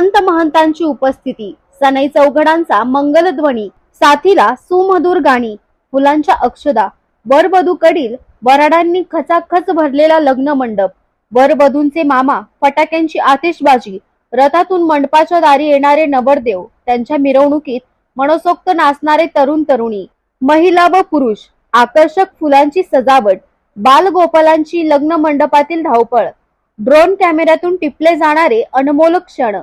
संत महंतांची उपस्थिती सनई चौघडांचा मंगलध्वनी साथीला सुमधुर गाणी फुलांच्या अक्षदा वरवधूकडील वराडांनी खचाखच भरलेला लग्न मंडप वरवधूंचे मामा फटाक्यांची आतिषबाजी रथातून मंडपाच्या दारी येणारे नवरदेव त्यांच्या मिरवणुकीत मनसोक्त नाचणारे तरुण तरुणी महिला व पुरुष आकर्षक फुलांची सजावट बालगोपालांची लग्न मंडपातील धावपळ ड्रोन कॅमेऱ्यातून टिपले जाणारे अनमोल क्षण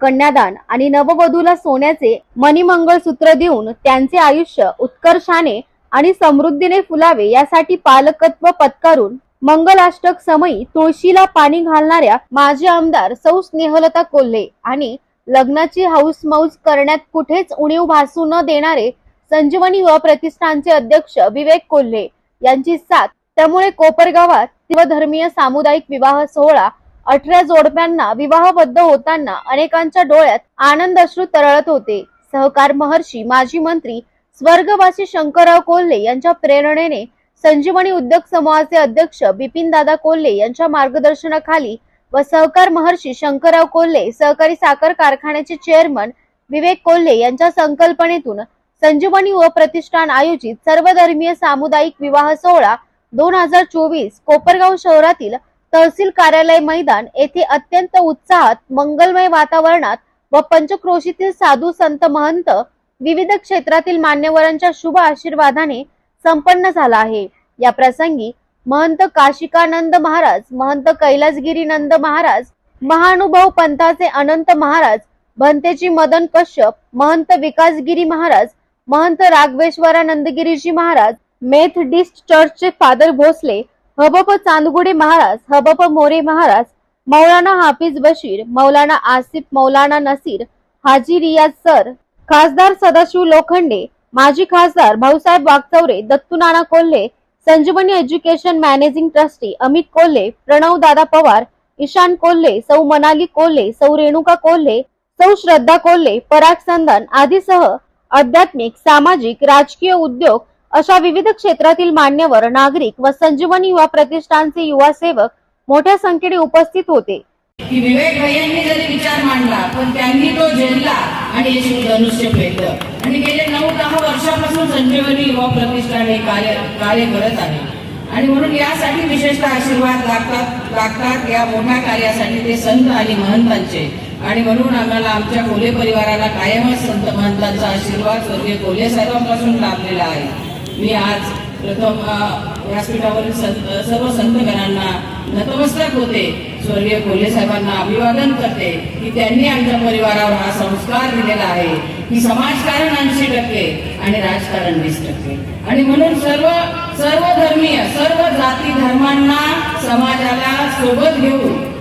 कन्यादान आणि नववधूला सोन्याचे मणिमंगळसूत्र देऊन त्यांचे आयुष्य उत्कर्षाने आणि समृद्धीने फुलावे यासाठी पालकत्व पत्करून मंगलाष्टक समयी तुळशीला पाणी घालणाऱ्या माजी आमदार सौ स्नेहलता कोल्हे आणि लग्नाची हौस मौज करण्यात कुठेच उणीव भासू न देणारे संजीवनी युवा प्रतिष्ठानचे अध्यक्ष विवेक कोल्हे यांची साथ. त्यामुळे कोपरगावात शिवधर्मीय सामुदायिक विवाह सोहळा अठरा जोडप्यांना विवाहबद्ध होताना अनेकांच्या डोळ्यात आनंद अश्रू तरळत होते. सहकार महर्षी माजी मंत्री स्वर्गवासी शंकरराव कोल्हे यांच्या प्रेरणेने संजीवनी उद्योग समूहाचे अध्यक्ष बिपिन दादा कोल्हे यांच्या मार्गदर्शनाखाली व सहकार महर्षी शंकरराव कोल्हे सहकारी साखर कारखान्याचे चेअरमन विवेक कोल्हे यांच्या संकल्पनेतून संजीवनी व प्रतिष्ठान आयोजित सर्वधर्मीय सामुदायिक विवाह सोहळा दोन हजार चोवीस कोपरगाव शहरातील तहसील कार्यालय मैदान येथे अत्यंत उत्साहात मंगलमय वातावरणात व पंचक्रोशीतील साधू संत महंत विविध क्षेत्रातील मान्यवरांच्या शुभ आशीर्वादाने संपन्न झाला आहे. या प्रसंगी महंत काशिकानंद महाराज महंत कैलासगिरी नंद महाराज महानुभाव पंथाचे अनंत महाराज भंतेजी मदन कश्यप महंत विकासगिरी महाराज महंत राघवेश्वरानंदगिरीजी महाराज मेथडिस्ट चर्चचे फादर भोसले हबप चांदगुडे महाराज हबप मोरे महाराज मौलाना हाफिज बशीर मौलाना आसिफ मौलाना नसीर हाजी रियाज सर खासदार सदाशिव लोखंडे माजी खासदार Bhausaheb Wagchaure Dattu Nana Kolhe Sanjivani education managing trustee Amit Kolhe Pranav Dada Pawar Ishan Kolhe सौ मनाली कोल्हे सौ रेणुका कोल्हे सौ श्रद्धा कोल्हे पराग संदन आदीसह आध्यात्मिक सामाजिक राजकीय उद्योग अशा विविध क्षेत्रातील मान्यवर नागरिक व संजीवन युवा प्रतिष्ठानचे युवा सेवक मोठ्या संख्येने उपस्थित होते. की विवेक भैयांनी जरी विचार मांडला पण त्यांनी तो झेलला आणि यशवी धनुष्य पेललं आणि गेले नऊ दहा वर्षापासून संजीवनी युवा प्रतिष्ठान हे कार्य कार्य करत आहे. आणि म्हणून यासाठी विशेषतः आशीर्वाद लागतात लागतात या मोठ्या कार्यासाठी ते संत आणि महंतांचे. आणि म्हणून आम्हाला आमच्या कोले परिवाराला कायमच संत महंतांचा आशीर्वाद स्वर्गीय कोले साहेबांपासून लाभलेला आहे. मी आज प्रथम व्यासपीठावरील संत सर्व संतगणांना नतमस्तक होते. स्वर्गीय कोल्हे साहेबांना अभिवादन करते की त्यांनी आमच्या परिवारावर हा संस्कार दिलेला आहे. की समाजकारण ऐंशी टक्के आणि राजकारण वीस टक्के. आणि म्हणून सर्व सर्व धर्मीय सर्व जाती धर्मांना समाजाला सोबत घेऊन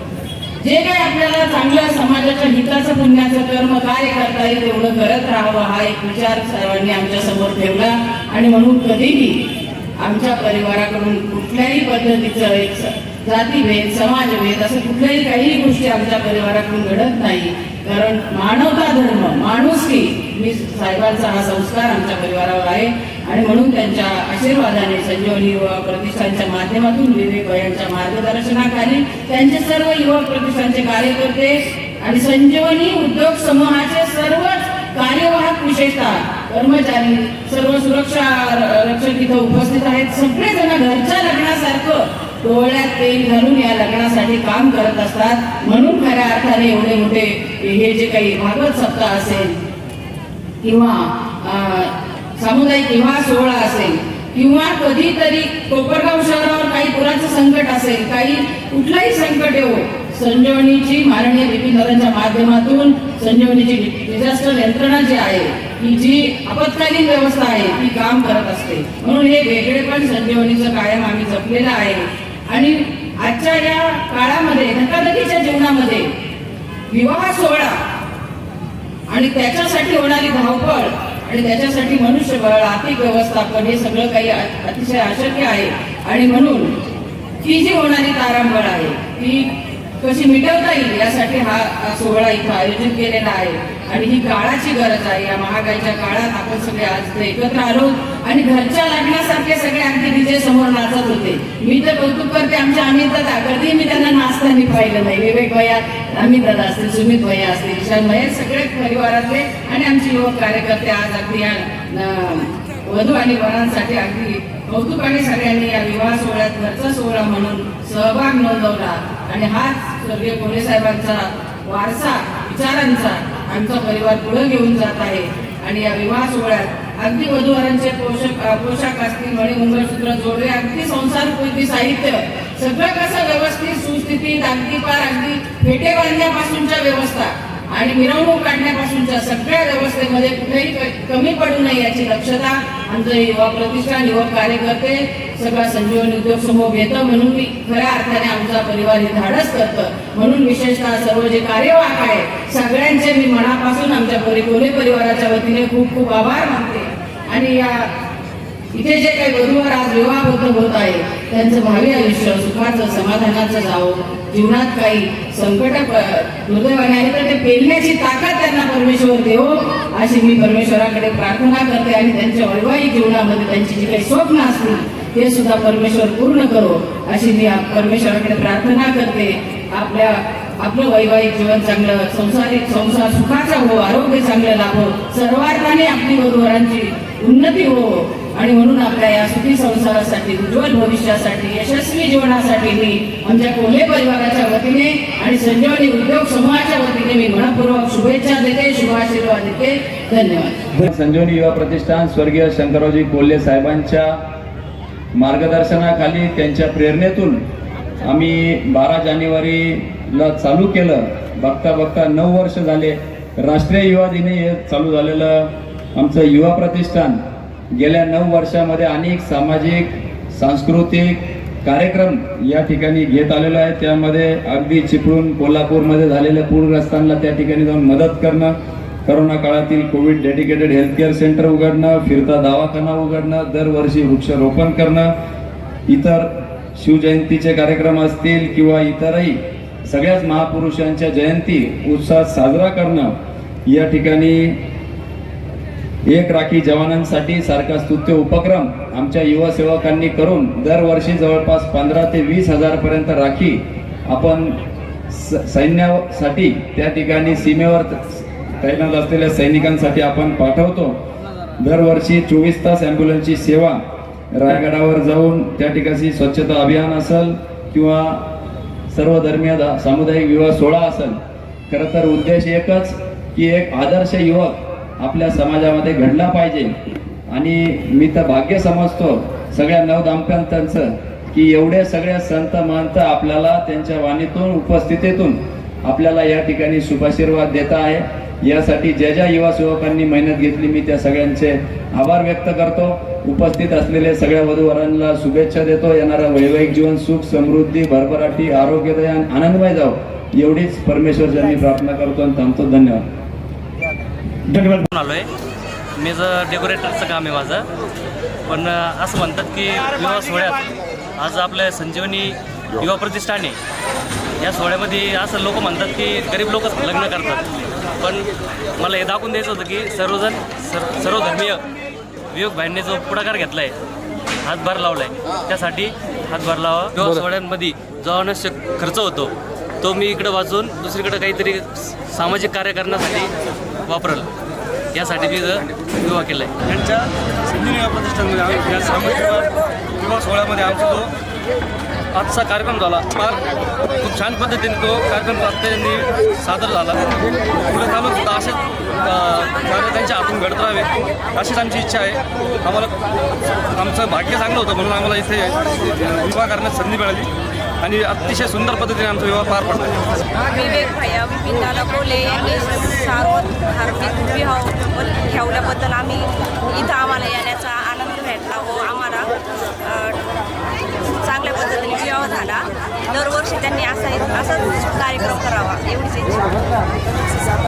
जे काही आपल्याला चांगलं समाजाच्या हिताचं पुण्याचं कर्म कार्य करता येईल तेवढं करत राहावं हा एक विचार सर्वांनी आमच्यासमोर ठेवला. आणि म्हणून कधीही आमच्या परिवाराकडून कुठल्याही पद्धतीचं एक स- जातीभेद समाजभेद असं कुठल्याही काही गोष्टी आमच्या परिवाराकडून घडत नाही. कारण मानवता धर्म माणुसकी मी साहेबांचा हा संस्कार आमच्या परिवारावर आहे. आणि म्हणून त्यांच्या आशीर्वादाने संजीवनी युवा प्रतिष्ठानच्या माध्यमातून विवेक यांच्या मार्गदर्शनाखाली त्यांचे सर्व युवा प्रतिष्ठानचे कार्यकर्ते आणि संजीवनी उद्योग समूहाचे सर्वच कार्यवाहक विशेषतः कर्मचारी सर्व सुरक्षा रक्षक इथं उपस्थित आहेत. सगळेजण घरच्या लग्नासारखं डोळ्यात तेल घालून या लग्नासाठी काम करत असतात. म्हणून खऱ्या अर्थाने एवढे मोठे हे जे काही भागवत सप्ताह असेल किंवा अं, सामुदायिक विवाह सोहळा असेल किंवा कधीतरी कोपरगाव शहरावर काही पुराचं संकट असेल काही कुठलंही संकट येऊ संजीवनीची माननीय बिपिन दादांच्या माध्यमातून संजीवनीची डिझास्टर यंत्रणा जी आहे ही जी आपत्कालीन व्यवस्था आहे ती काम करत असते. म्हणून हे वेगळेपण संजीवनीचं कायम आम्ही जपलेलं आहे. आणि आजच्या या काळामध्ये धकाधकीच्या जीवनामध्ये विवाह सोहळा आणि त्याच्यासाठी होणारी धावपळ आणि त्याच्यासाठी मनुष्यबळ आर्थिक व्यवस्थापन हे सगळं काही अतिशय अशक्य आहे. आणि म्हणून ही जी होणारी तारांबळ आहे ती कशी मिटवता येईल यासाठी हा सोहळा इथं आयोजित केलेला आहे. आणि ही काळाची गरज आहे. या महागाईच्या काळात आपण सगळे आज एकत्र आलो आणि घरच्या लग्नासारखे सगळे आणखी विजय समोर नाचत होते. मी तर कौतुक करते आमच्या अमित कधी मी त्यांना नाचताना पाहिलं नाही. विवेक भैया आम्ही दादा असतील सुमित भैया असतील ईशान भाई सगळे परिवारातले आणि आमचे युवक कार्यकर्ते आज अगदी या वधू आणि वरांसाठी अगदी कौतुकाने सगळ्यांनी या विवाह सोहळ्यात घरचा सोहळा म्हणून सहभाग नोंदवला. आणि हाच स्वर्गीय कोले साहेबांचा वारसा विचारांचा आमचा परिवार पुढे घेऊन जात आहे. आणि या विवाह सोहळ्यात अगदी वधूवरांचे पोषक पोशाख असतील मणी मंगळसूत्र जोडले अगदी संसार उपयोगी साहित्य. सगळं कसं व्यवस्थित सुस्थितीत अगदी पार अगदी फेटे बांधण्यापासूनच्या व्यवस्था आणि मिरवणूक काढण्यापासूनच्या सगळ्या व्यवस्थेमध्ये कुठेही कमी पडू नये याची दक्षता आमचं युवा प्रतिष्ठान युवक कार्यकर्ते सगळा संजीवनी उद्योग समूह घेतं म्हणून मी खऱ्या अर्थाने आमचा परिवार हे धाडस करतं. म्हणून विशेषतः सर्व जे कार्यवाहक आहे सगळ्यांचे मी मनापासून आमच्या परि परिवाराच्या वतीने खूप खूप आभार मानते. आणि या इथे जे काही वधूवर आज विवाहबद्ध होत आहे त्यांचं भावी आयुष्य सुखाचं समाधानाचं जावं. जीवनात काही संकट दुर्दैवाने आहे तर ते पेलण्याची ताकद त्यांना परमेश्वर देवो अशी मी परमेश्वराकडे प्रार्थना करते आणि त्यांच्या वैवाहिक जीवनामध्ये त्यांची जी काही स्वप्न असतील ते सुद्धा परमेश्वर पूर्ण करो अशी मी परमेश्वराकडे प्रार्थना करते. आपल्या आपलं वैवाहिक जीवन चांगलं संसारिक संसार सुखाचा हो आरोग्य चांगलं लाभो. सर्वार्थाने आपली वधूवरांची उन्नती हो. आणि म्हणून आपल्या या सुखी संसारासाठी उज्ज्वल भविष्यासाठी यशस्वी जीवनासाठी मी आमच्या कोल्हे परिवाराच्या वतीने आणि संजीवनी उद्योग समूहाच्या वतीने मी मनपूर्वक शुभेच्छा देते शुभाशीर्वाद देते. धन्यवाद. संजीवनी युवा प्रतिष्ठान स्वर्गीय शंकररावजी कोल्हे साहेबांच्या मार्गदर्शनाखाली त्यांच्या प्रेरणेतून आम्ही बारा जानेवारीला चालू केलं. बघता बघता नऊ वर्ष झाले. राष्ट्रीय युवा दिनी हे चालू झालेलं आमचं युवा प्रतिष्ठान. गेल्या नऊ वर्षामध्ये अनेक सामाजिक सांस्कृतिक कार्यक्रम या ठिकाणी घेत आलेलो आहे. त्यामध्ये अगदी चिपळूण कोल्हापूरमध्ये झालेल्या पूरग्रस्तांना त्या ठिकाणी जाऊन मदत करणं करोना काळातील कोविड डेडिकेटेड हेल्थकेअर सेंटर उघडणं फिरता दवाखाना उघडणं दरवर्षी वृक्षारोपण करणं इतर शिवजयंतीचे कार्यक्रम असतील किंवा इतरही सगळ्याच महापुरुषांच्या जयंती उत्साहात साजरा करणं या ठिकाणी एक राखी जवानांसाठी सारखा स्तुत्य उपक्रम आमच्या युवा सेवकांनी करून दरवर्षी जवळपास पंधरा ते वीस हजार पर्यंत राखी आपण स- सैन्यासाठी त्या ठिकाणी सीमेवर तैनात असलेल्या सैनिकांसाठी आपण पाठवतो. दरवर्षी चोवीस तास ॲम्ब्युलन्सची सेवा रायगडावर जाऊन त्या ठिकाणी स्वच्छता अभियान असेल किंवा सर्व धर्मीय सामुदायिक विवाह सोहळा असेल. खरं तर उद्देश एकच की एक आदर्श युवक आपल्या समाजामध्ये घडला पाहिजे. आणि मी तर भाग्य समजतो सगळ्या नवदाम्पत्यांचं की एवढे सगळे संत महंत आपल्याला त्यांच्या वाणीतून उपस्थितीतून आपल्याला या ठिकाणी शुभाशीर्वाद देत आहे. यासाठी ज्या ज्या युवा सेवकांनी मेहनत घेतली मी त्या सगळ्यांचे आभार व्यक्त करतो. उपस्थित असलेले सगळ्या वधूवरांना शुभेच्छा देतो. येणारा वैवाहिक जीवन सुख समृद्धी भरभराटी आरोग्यदायी आनंदमय जावो. एवढीच परमेश्वर ज्यांनी प्रार्थना करतो आणि थांबतो. धन्यवाद. धन्यवाद. आलो आहे मी जर डेकोरेटरचं काम आहे माझं पण असं म्हणतात की विवाह सोहळ्यात आज आपल्या संजीवनी युवा प्रतिष्ठान आहे. या सोहळ्यामध्ये असं लोक म्हणतात की गरीब लोकच लग्न करतात. पण मला हे दाखवून द्यायचं होतं की सर्वजण सर सर्वधर्मीय विवेक भाईंनी जो पुढाकार घेतला आहे हातभार लावला आहे त्यासाठी हातभार लावा. विवाह सोहळ्यांमध्ये जो अनावश्यक खर्च होतो तो मी इकडं वाचून दुसरीकडे काहीतरी सामाजिक कार्य करण्यासाठी वापरल. यासाठी मी इथं विवाह केला आहे त्यांच्या संधी विवाह प्रतिष्ठानमध्ये आम्ही या सामूहिक विवाह सोहळ्यामध्ये आमचा जो आजचा कार्यक्रम झाला फार खूप छान पद्धतीने तो कार्यक्रम त्यांनी सादर झाला. पुढे चालू सुद्धा असेच कार्य त्यांच्या हातून घडत राहावे अशीच आमची इच्छा आहे. आम्हाला आमचं भाग्य चांगलं होतं म्हणून आम्हाला इथे विवाह करण्यास संधी मिळाली. आणि अतिशय सुंदर पद्धतीने आमचा विवाह पार पडतो विवेक भैया विपिन दादा कोले यांनी सार्वधार्मिक विवाह ठेवल्याबद्दल आम्ही इथं आम्हाला येण्याचा आनंद भेटला व आम्हाला चांगल्या पद्धतीने विवाह झाला. दरवर्षी त्यांनी असा असाच कार्यक्रम करावा एवढीच इच्छा.